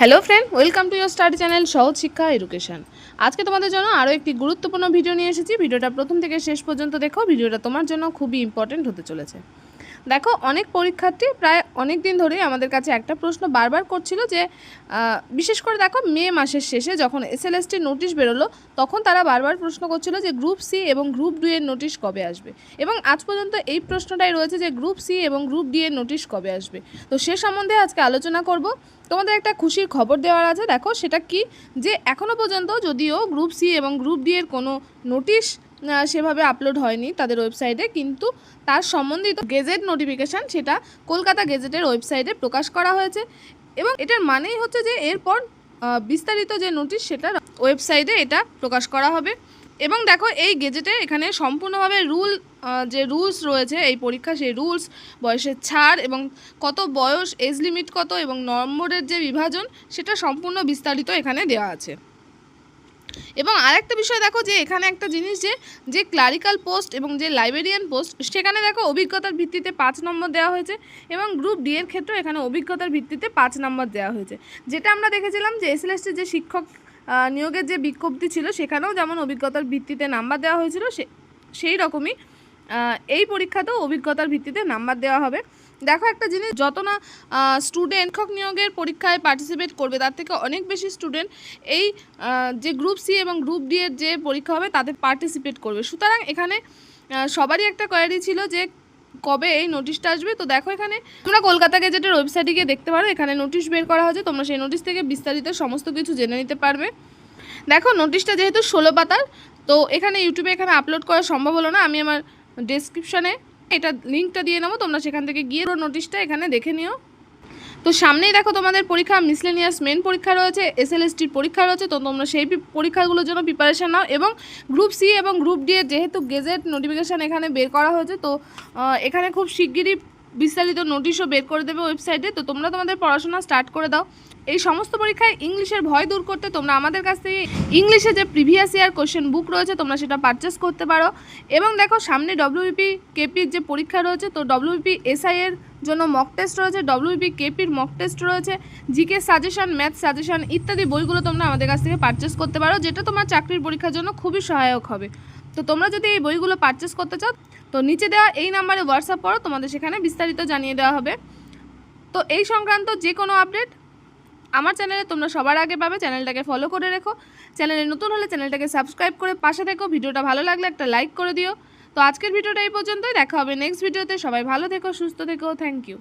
Hello friend welcome to your study channel Sahaj Shiksha education আজকে তোমাদের জন্য আরও একটি গুরুত্বপূর্ণ ভিডিও নিয়ে এসেছি। ভিডিওটা প্রথম থেকে শেষ পর্যন্ত দেখো। ভিডিওটা তোমার জন্য খুবই ইম্পর্টেন্ট হতে চলেছে। দেখো, অনেক পরীক্ষার্থী প্রায় অনেক দিন ধরেই আমাদের কাছে একটা প্রশ্ন বারবার করছিল যে বিশেষ করে দেখো, মে মাসের শেষে যখন এসএলএসটির নোটিশ বেরোলো, তখন তারা বারবার প্রশ্ন করছিল যে গ্রুপ সি এবং গ্রুপ ডি এর নোটিশ কবে আসবে? এবং আজ পর্যন্ত এই প্রশ্নটাই রয়েছে যে গ্রুপ সি এবং গ্রুপ ডি এর নোটিশ কবে আসবে? তো সে সম্বন্ধে আজকে আলোচনা করব। তোমাদের একটা খুশির খবর দেওয়ার আছে, দেখো, সেটা কি? যে এখনও পর্যন্ত যদিও গ্রুপ সি এবং গ্রুপ ডি এর কোনো নোটিশ সেভাবে আপলোড হয়নি তাদের ওয়েবসাইটে কিন্তু তার সম্বন্ধিত গেজেট নোটিফিকেশান সেটা কলকাতা গেজেটের ওয়েবসাইটে প্রকাশ করা হয়েছে। এবং এটার মানেই হচ্ছে যে এরপর বিস্তারিত যে নোটিশ সেটা ওয়েবসাইটে এটা প্রকাশ করা হবে। এবং দেখো, এই গেজেটে এখানে সম্পূর্ণভাবে রুল যে রুলস রয়েছে, এই পরীক্ষা সেই রুলস বয়সের ছাড় এবং কত বয়স এজ লিমিট কত এবং নম্বরের যে বিভাজন, সেটা সম্পূর্ণ বিস্তারিত এখানে দেওয়া আছে। এবং আরেকটা বিষয় দেখো যে এখানে একটা জিনিস যে যে ক্লারিক্যাল পোস্ট এবং যে লাইব্রেরিয়ান পোস্ট সেখানে দেখো অভিজ্ঞতার ভিত্তিতে পাঁচ নম্বর দেওয়া হয়েছে এবং গ্রুপ ডি এর ক্ষেত্রে এখানে অভিজ্ঞতার ভিত্তিতে পাঁচ নম্বর দেওয়া হয়েছে। যেটা আমরা দেখেছিলাম যে এসএলএসটি যে শিক্ষক নিয়োগের যে বিজ্ঞপ্তি ছিল, সেখানেও যেমন অভিজ্ঞতার ভিত্তিতে নাম্বার দেওয়া হয়েছিল, সে, সেই রকমই এই পরীক্ষাতেও অভিজ্ঞতার ভিত্তিতে নাম্বার দেওয়া হবে। দেখো একটা জিনিস, যত না স্টুডেন্ট শিক্ষক নিয়োগের পরীক্ষায় পার্টিসিপেট করবে, তার থেকে অনেক বেশি স্টুডেন্ট এই যে গ্রুপ সি এবং গ্রুপ ডি এর যে পরীক্ষা হবে, তাতে পার্টিসিপেট করবে। সুতরাং এখানে সবারই একটা কোয়ারি ছিল যে কবে এই নোটিশটা আসবে। তো দেখো এখানে, তোমরা কলকাতা গেজেটের ওয়েবসাইটে গিয়ে দেখতে পারো, এখানে নোটিশ বের করা হয়েছে, তোমরা সেই নোটিশ থেকে বিস্তারিত সমস্ত কিছু জেনে নিতে পারবে। দেখো নোটিশটা যেহেতু ষোলো পাতার, তো এখানে ইউটিউবে এখানে আপলোড করা সম্ভব হলো না। আমি আমার ডেসক্রিপশনে এটা লিঙ্কটা দিয়ে নেব, তোমরা সেখান থেকে গিয়ে নোটিশটা এখানে দেখে নিও। তো সামনেই দেখো তোমাদের পরীক্ষা মিসলেনিয়াস মেন পরীক্ষা রয়েছে এসএলএসটির পরীক্ষা রয়েছে, তো তোমরা সেই পরীক্ষাগুলোর জন্য প্রিপারেশান নাও এবং গ্রুপ সি এবং গ্রুপ ডি এর যেহেতু গেজেট নোটিফিকেশান এখানে বের করা হয়েছে, তো এখানে খুব শিগগিরই বিস্তারিত নোটিশও বের করে দেবে ওয়েবসাইটে তো তোমরা তোমাদের পড়াশোনা স্টার্ট করে দাও। এই সমস্ত পরীক্ষায় ইংলিশের ভয় দূর করতে তোমরা আমাদের কাছ থেকে ইংলিশে যে প্রিভিয়াস ইয়ার কোশ্চেন বুক রয়েছে, তোমরা সেটা পারচেস করতে পারো। এবং দেখো, সামনে ডব্লিউপি কেপির যে পরীক্ষা রয়েছে, তো ডব্লিউপি এসআই এর জন্য মক টেস্ট রয়েছে ডব্লিউপি কেপির মক টেস্ট রয়েছে জিকে সাজেশন ম্যাথ সাজেশন ইত্যাদি বইগুলো তোমরা আমাদের কাছ থেকে পারচেস করতে পারো, যেটা তোমার চাকরির পরীক্ষার জন্য খুবই সহায়ক হবে। তো তোমরা যদি এই বইগুলো পারচেস করতে চাও, তো নিচে দেওয়া এই নাম্বারে হোয়াটসঅ্যাপ করো, তোমাদের সেখানে বিস্তারিত জানিয়ে দেওয়া হবে। তো এই সংক্রান্ত যে কোনো আপডেট আমার চ্যানেলে তোমরা সবার আগে পাবে চ্যানেলটাকে ফলো করে রেখো। চ্যানেলে নতুন হলে চ্যানেলটাকে সাবস্ক্রাইব করে পাশে থেকো, ভিডিওটা ভালো লাগলে একটা লাইক করে দিও। তো আজকের ভিডিওটা এই পর্যন্তই, দেখা হবে নেক্সট ভিডিওতে সবাই ভালো থেকো, সুস্থ থেকো থ্যাংক ইউ